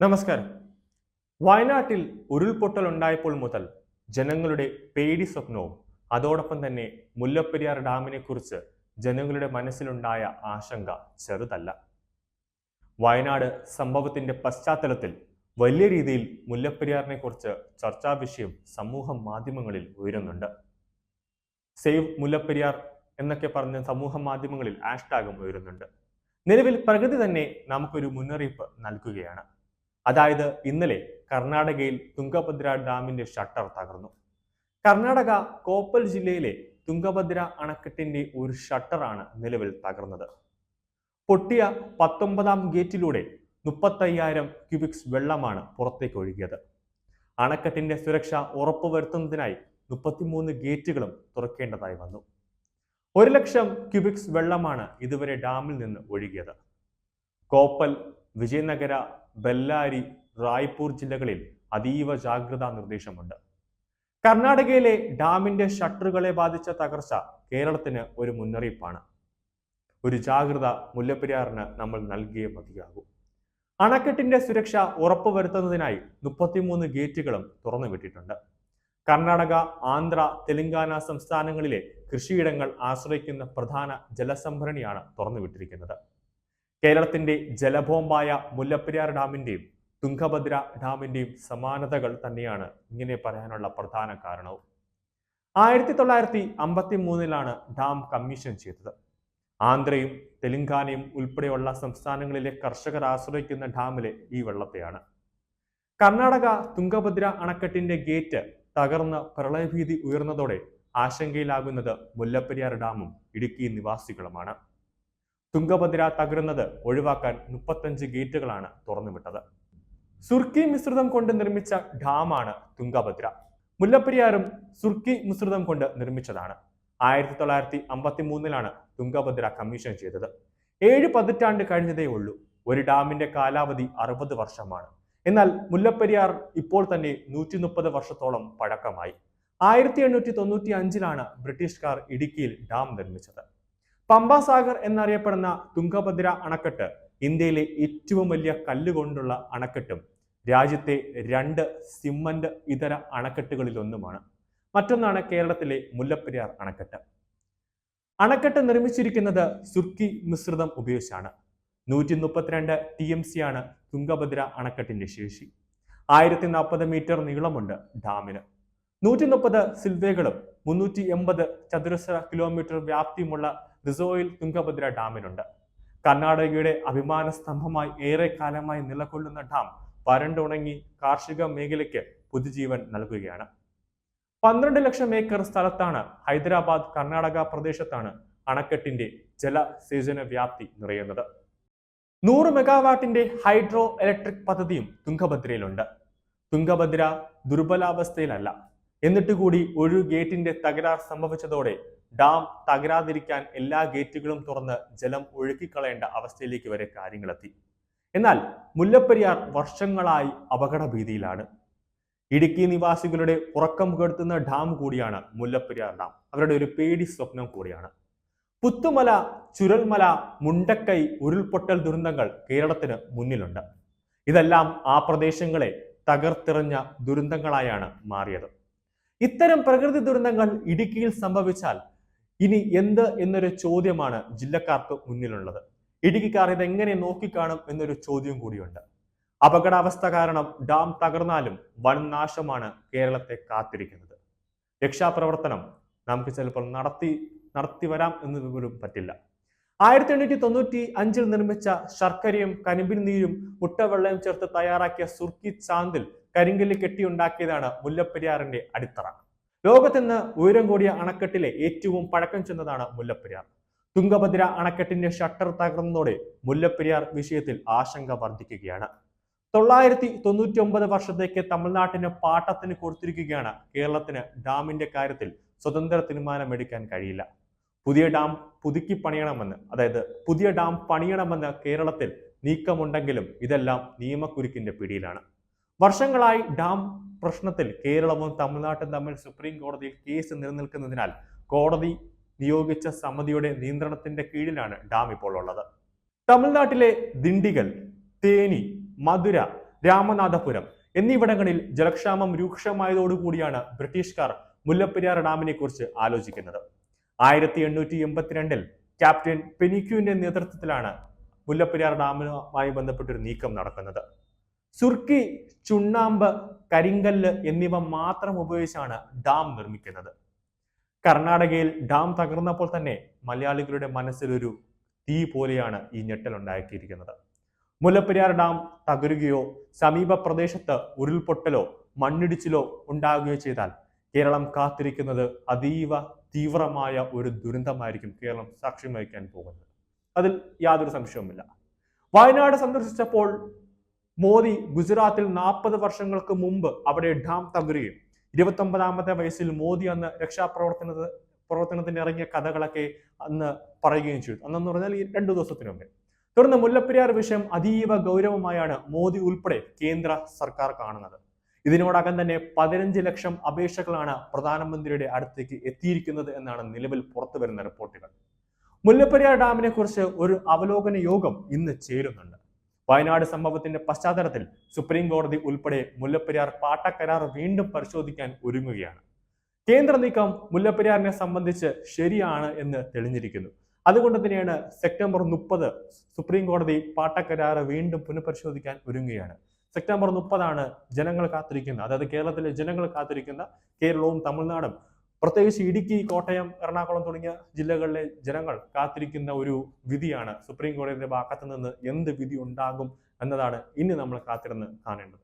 നമസ്കാരം. വയനാട്ടിൽ ഉരുൾപൊട്ടൽ ഉണ്ടായപ്പോൾ മുതൽ ജനങ്ങളുടെ പേടി സ്വപ്നവും അതോടൊപ്പം തന്നെ മുല്ലപ്പെരിയാർ ഡാമിനെക്കുറിച്ച് ജനങ്ങളുടെ മനസ്സിലുണ്ടായ ആശങ്ക ചെറുതല്ല. വയനാട് സംഭവത്തിന്റെ പശ്ചാത്തലത്തിൽ വലിയ രീതിയിൽ മുല്ലപ്പെരിയാറിനെ കുറിച്ച് ചർച്ചാ വിഷയം സമൂഹ മാധ്യമങ്ങളിൽ ഉയരുന്നുണ്ട്. സേവ് മുല്ലപ്പെരിയാർ എന്നൊക്കെ പറഞ്ഞ് സമൂഹ മാധ്യമങ്ങളിൽ ഹാഷ്ടാഗും ഉയരുന്നുണ്ട്. നിലവിൽ പ്രകൃതി തന്നെ നമുക്കൊരു മുന്നറിയിപ്പ് നൽകുകയാണ്. അതായത് ഇന്നലെ കർണാടകയിൽ തുങ്കഭദ്ര ഡാമിന്റെ ഷട്ടർ തകർന്നു. കർണാടക കോപ്പൽ ജില്ലയിലെ തുങ്കഭദ്ര അണക്കെട്ടിന്റെ ഒരു ഷട്ടറാണ് നിലവിൽ തകർന്നത്. പൊട്ടിയ പത്തൊമ്പതാം ഗേറ്റിലൂടെ മുപ്പത്തയ്യായിരം ക്യൂബിക്സ് വെള്ളമാണ് പുറത്തേക്ക് ഒഴുകിയത്. അണക്കെട്ടിന്റെ സുരക്ഷ ഉറപ്പുവരുത്തുന്നതിനായി മുപ്പത്തിമൂന്ന് ഗേറ്റുകളും തുറക്കേണ്ടതായി വന്നു. ഒരു ലക്ഷം ക്യൂബിക്സ് വെള്ളമാണ് ഇതുവരെ ഡാമിൽ നിന്ന് ഒഴുകിയത്. കോപ്പൽ വിജയനഗര ബെല്ലാരി റായ്പൂർ ജില്ലകളിൽ അതീവ ജാഗ്രതാ നിർദ്ദേശമുണ്ട്. കർണാടകയിലെ ഡാമിന്റെ ഷട്ടറുകളെ ബാധിച്ച തകർച്ച കേരളത്തിന് ഒരു മുന്നറിയിപ്പാണ്. ഒരു ജാഗ്രത മുല്ലപ്പെരിയാറിന് നമ്മൾ നൽകിയേ മതിയാകൂ അണക്കെട്ടിന്റെ സുരക്ഷ ഉറപ്പുവരുത്തുന്നതിനായി മുപ്പത്തിമൂന്ന് ഗേറ്റുകളും തുറന്നു വിട്ടിട്ടുണ്ട് കർണാടക ആന്ധ്ര തെലങ്കാന സംസ്ഥാനങ്ങളിലെ കൃഷിയിടങ്ങൾ ആശ്രയിക്കുന്ന പ്രധാന ജലസംഭരണിയാണ് തുറന്നുവിട്ടിരിക്കുന്നത്. കേരളത്തിന്റെ ജലബോംബായ മുല്ലപ്പെരിയാർ ഡാമിന്റെയും തുംഗഭദ്ര ഡാമിന്റെയും സമാനതകൾ തന്നെയാണ് ഇങ്ങനെ പറയാനുള്ള പ്രധാന കാരണവും. ആയിരത്തി തൊള്ളായിരത്തി അമ്പത്തി മൂന്നിലാണ് ഡാം കമ്മീഷൻ ചെയ്തത്. ആന്ധ്രയും തെലുങ്കാനയും ഉൾപ്പെടെയുള്ള സംസ്ഥാനങ്ങളിലെ കർഷകർ ആശ്രയിക്കുന്ന ഡാമിലെ ഈ വെള്ളത്തെയാണ്. കർണാടക തുംഗഭദ്ര അണക്കെട്ടിന്റെ ഗേറ്റ് തകർന്ന് പ്രളയഭീതി ഉയർന്നതോടെ ആശങ്കയിലാകുന്നത് മുല്ലപ്പെരിയാർ ഡാമും ഇടുക്കി നിവാസികളുമാണ്. തുംഗഭദ്ര തകരുന്നത് ഒഴിവാക്കാൻ മുപ്പത്തഞ്ച് ഗേറ്റുകളാണ് തുറന്നുവിട്ടത്. സുർക്കി മിശ്രിതം കൊണ്ട് നിർമ്മിച്ച ഡാമാണ് തുംഗഭദ്ര. മുല്ലപ്പെരിയാറും സുർക്കി മിശ്രിതം കൊണ്ട് നിർമ്മിച്ചതാണ്. ആയിരത്തി തൊള്ളായിരത്തി അമ്പത്തി മൂന്നിലാണ് തുംഗഭദ്ര കമ്മീഷൻ ചെയ്തത്. ഏഴ് പതിറ്റാണ്ട് കഴിഞ്ഞതേ ഉള്ളൂ. ഒരു ഡാമിന്റെ കാലാവധി അറുപത് വർഷമാണ്. എന്നാൽ മുല്ലപ്പെരിയാർ ഇപ്പോൾ തന്നെ നൂറ്റി മുപ്പത് വർഷത്തോളം പഴക്കമായി. ആയിരത്തി എണ്ണൂറ്റി തൊണ്ണൂറ്റി അഞ്ചിലാണ് ബ്രിട്ടീഷുകാർ ഇടുക്കിയിൽ ഡാം നിർമ്മിച്ചത്. പമ്പാസാഗർ എന്നറിയപ്പെടുന്ന തുംഗഭദ്ര അണക്കെട്ട് ഇന്ത്യയിലെ ഏറ്റവും വലിയ കല്ലുകൊണ്ടുള്ള അണക്കെട്ടും രാജ്യത്തെ രണ്ട് സിമന്റ് ഇതര അണക്കെട്ടുകളിൽ ഒന്നുമാണ് മറ്റൊന്നാണ് കേരളത്തിലെ മുല്ലപ്പെരിയാർ അണക്കെട്ട്. അണക്കെട്ട് നിർമ്മിച്ചിരിക്കുന്നത് സുർക്കി മിശ്രിതം ഉപയോഗിച്ചാണ്. നൂറ്റി മുപ്പത്തിരണ്ട് ടി എം സി ആണ് തുംഗഭദ്ര അണക്കെട്ടിന്റെ ശേഷി. ആയിരത്തി നാൽപ്പത് മീറ്റർ നീളമുണ്ട് ഡാമിന്. നൂറ്റി മുപ്പത് സിൽവേകളും മുന്നൂറ്റി എൺപത് ചതുരശ്ര കിലോമീറ്റർ വ്യാപ്തിയുമുള്ള റിസോയിൽ തുംഗഭദ്ര ഡാമിനുണ്ട്. കർണാടകയുടെ അഭിമാന സ്തംഭമായി ഏറെ കാലമായി നിലകൊള്ളുന്ന ഡാം വരണ്ടുണങ്ങി കാർഷിക മേഖലയ്ക്ക് പുതുജീവൻ നൽകുകയാണ്. പന്ത്രണ്ട് ലക്ഷം ഏക്കർ സ്ഥലത്താണ് ഹൈദരാബാദ് കർണാടക പ്രദേശത്താണ് അണക്കെട്ടിന്റെ ജലസേചന വ്യാപ്തി നിറയുന്നത്. നൂറ് മെഗാവാട്ടിന്റെ ഹൈഡ്രോ ഇലക്ട്രിക് പദ്ധതിയും തുംഗഭദ്രയിലുണ്ട്. തുംഗഭദ്ര ദുർബലാവസ്ഥയിലല്ല. എന്നിട്ട് കൂടി ഒരു ഗേറ്റിന്റെ തകരാർ സംഭവിച്ചതോടെ ഡാം തകരാതിരിക്കാൻ എല്ലാ ഗേറ്റുകളും തുറന്ന് ജലം ഒഴുക്കിക്കളയേണ്ട അവസ്ഥയിലേക്ക് വരെ കാര്യങ്ങളെത്തി. എന്നാൽ മുല്ലപ്പെരിയാർ വർഷങ്ങളായി അപകട ഭീതിയിലാണ് ഇടുക്കി നിവാസികളുടെ ഉറക്കം കെടുത്തുന്ന ഡാം കൂടിയാണ് മുല്ലപ്പെരിയാർ ഡാം. അവരുടെ ഒരു പേടി സ്വപ്നം കൂടിയാണ്. പുത്തുമല ചുരൽമല മുണ്ടക്കൈ ഉരുൾപൊട്ടൽ ദുരന്തങ്ങൾ കേരളത്തിന് മുന്നിലുണ്ട്. ഇതെല്ലാം ആ പ്രദേശങ്ങളെ തകർത്തെറിഞ്ഞ ദുരന്തങ്ങളായാണ് മാറിയത്. ഇത്തരം പ്രകൃതി ദുരന്തങ്ങൾ ഇടുക്കിയിൽ സംഭവിച്ചാൽ ഇനി എന്ത് എന്നൊരു ചോദ്യമാണ് ജില്ലക്കാർക്ക് മുന്നിലുള്ളത്. ഇടുക്കിക്കാർ ഇതെങ്ങനെ നോക്കിക്കാണും എന്നൊരു ചോദ്യം കൂടിയുണ്ട്. അപകടാവസ്ഥ കാരണം ഡാം തകർന്നാലും വൻ നാശമാണ് കേരളത്തെ കാത്തിരിക്കുന്നത്. രക്ഷാപ്രവർത്തനം നമുക്ക് ചിലപ്പോൾ നടത്തി നടത്തി വരാം എന്ന് പോലും പറ്റില്ല. ആയിരത്തി എണ്ണൂറ്റി തൊണ്ണൂറ്റി അഞ്ചിൽ നിർമ്മിച്ച ശർക്കരയും കരിമ്പിൻ നീരും മുട്ടവെള്ളയും ചേർത്ത് തയ്യാറാക്കിയ സുർക്കി ചാന്തിൽ കരിങ്കല്ല് കെട്ടിയുണ്ടാക്കിയതാണ് മുല്ലപ്പെരിയാറിന്റെ അടിത്തറ. ലോകത്തിന്ന് ഉയരം കൂടിയ അണക്കെട്ടിലെ ഏറ്റവും പഴക്കം ചെന്നതാണ് മുല്ലപ്പെരിയാർ. തുങ്കഭദ്ര അണക്കെട്ടിന്റെ ഷട്ടർ തകർന്നതോടെ മുല്ലപ്പെരിയാർ വിഷയത്തിൽ ആശങ്ക വർദ്ധിക്കുകയാണ്. തൊള്ളായിരത്തി തൊണ്ണൂറ്റി ഒമ്പത് വർഷത്തേക്ക് തമിഴ്നാട്ടിന് പാട്ടത്തിന് കൊടുത്തിരിക്കുകയാണ് കേരളത്തിന് ഡാമിന്റെ കാര്യത്തിൽ സ്വതന്ത്ര തീരുമാനമെടുക്കാൻ കഴിയില്ല. പുതിയ ഡാം പുതുക്കി പണിയണമെന്ന് അതായത് പുതിയ ഡാം പണിയണമെന്ന് കേരളത്തിൽ നീക്കമുണ്ടെങ്കിലും ഇതെല്ലാം നിയമക്കുരുക്കിന്റെ പിടിയിലാണ്. വർഷങ്ങളായി ഡാം പ്രശ്നത്തിൽ കേരളവും തമിഴ്നാട്ടും തമ്മിൽ സുപ്രീം കോടതിയിൽ കേസ് നിലനിൽക്കുന്നതിനാൽ കോടതി നിയോഗിച്ച സമിതിയുടെ നിയന്ത്രണത്തിന്റെ കീഴിലാണ് ഡാം ഇപ്പോൾ ഉള്ളത്. തമിഴ്നാട്ടിലെ ദിണ്ടിഗൽ തേനി മധുര രാമനാഥപുരം എന്നിവിടങ്ങളിൽ ജലക്ഷാമം രൂക്ഷമായതോടുകൂടിയാണ് ബ്രിട്ടീഷുകാർ മുല്ലപ്പെരിയാർ ഡാമിനെ കുറിച്ച് ആലോചിക്കുന്നത്. ആയിരത്തി എണ്ണൂറ്റി എൺപത്തിരണ്ടിൽ ക്യാപ്റ്റൻ പെനിക്യൂവിന്റെ നേതൃത്വത്തിലാണ് മുല്ലപ്പെരിയാർ ഡാമുമായി ബന്ധപ്പെട്ടൊരു നീക്കം നടക്കുന്നത്. സുർക്കി ചുണ്ണാമ്പ് കരിങ്കല്ല് എന്നിവ മാത്രം ഉപയോഗിച്ചാണ് ഡാം നിർമ്മിക്കുന്നത്. കർണാടകയിൽ ഡാം തകർന്നപ്പോൾ തന്നെ മലയാളികളുടെ മനസ്സിലൊരു തീ പോലെയാണ് ഈ ഞെട്ടൽ ഉണ്ടാക്കിയിരിക്കുന്നത്. മുല്ലപ്പെരിയാർ ഡാം തകരുകയോ സമീപ പ്രദേശത്ത് ഉരുൾപൊട്ടലോ മണ്ണിടിച്ചിലോ ഉണ്ടാകുകയോ ചെയ്താൽ കേരളം കാത്തിരിക്കുന്നത് അതീവ തീവ്രമായ ഒരു ദുരന്തമായിരിക്കും കേരളം സാക്ഷ്യം വഹിക്കാൻ പോകുന്നത്. അതിൽ യാതൊരു സംശയവുമില്ല. വയനാട് സന്ദർശിച്ചപ്പോൾ മോദി ഗുജറാത്തിൽ നാൽപ്പത് വർഷങ്ങൾക്ക് മുമ്പ് അവിടെ ഡാം തകരുകയും ഇരുപത്തൊമ്പതാമത്തെ വയസ്സിൽ മോദി അന്ന് രക്ഷാപ്രവർത്തന പ്രവർത്തനത്തിന് ഇറങ്ങിയ കഥകളൊക്കെ അന്ന് പറയുകയും ചെയ്തു. അന്നെന്ന് പറഞ്ഞാൽ ഈ രണ്ടു ദിവസത്തിന് തുടർന്ന് മുല്ലപ്പെരിയാർ വിഷയം അതീവ ഗൗരവമായാണ് മോദി ഉൾപ്പെടെ കേന്ദ്ര സർക്കാർ കാണുന്നത്. ഇതിനോടകം തന്നെ പതിനഞ്ച് ലക്ഷം അപേക്ഷകളാണ് പ്രധാനമന്ത്രിയുടെ അടുത്തേക്ക് എത്തിയിരിക്കുന്നത് എന്നാണ് നിലവിൽ പുറത്തു വരുന്ന റിപ്പോർട്ടുകൾ. മുല്ലപ്പെരിയാർ ഡാമിനെ കുറിച്ച് ഒരു അവലോകന യോഗം ഇന്ന് ചേരുന്നുണ്ട്. വയനാട് സംഭവത്തിന്റെ പശ്ചാത്തലത്തിൽ സുപ്രീം കോടതി ഉൾപ്പെടെ മുല്ലപ്പെരിയാർ പാട്ടക്കരാർ വീണ്ടും പരിശോധിക്കാൻ ഒരുങ്ങുകയാണ്. കേന്ദ്ര നീക്കം മുല്ലപ്പെരിയാറിനെ സംബന്ധിച്ച് ശരിയാണ് എന്ന് തെളിഞ്ഞിരിക്കുന്നു. അതുകൊണ്ട് തന്നെയാണ് സെപ്റ്റംബർ മുപ്പത് സുപ്രീം കോടതി പാട്ടക്കരാർ വീണ്ടും പുനഃപരിശോധിക്കാൻ ഒരുങ്ങുകയാണ്. സെപ്റ്റംബർ മുപ്പതാണ് ജനങ്ങൾ കാത്തിരിക്കുന്ന അതായത് കേരളത്തിലെ ജനങ്ങൾ കാത്തിരിക്കുന്ന കേരളവും തമിഴ്നാടും പ്രത്യേകിച്ച് ഇടുക്കി കോട്ടയം എറണാകുളം തുടങ്ങിയ ജില്ലകളിലെ ജനങ്ങൾ കാത്തിരിക്കുന്ന ഒരു വിധിയാണ് സുപ്രീം കോടതിയുടെ ഭാഗത്ത് നിന്ന് എന്ത് വിധി ഉണ്ടാകും എന്നതാണ് ഇനി നമ്മൾ കാത്തിരുന്ന് കാണേണ്ടത്.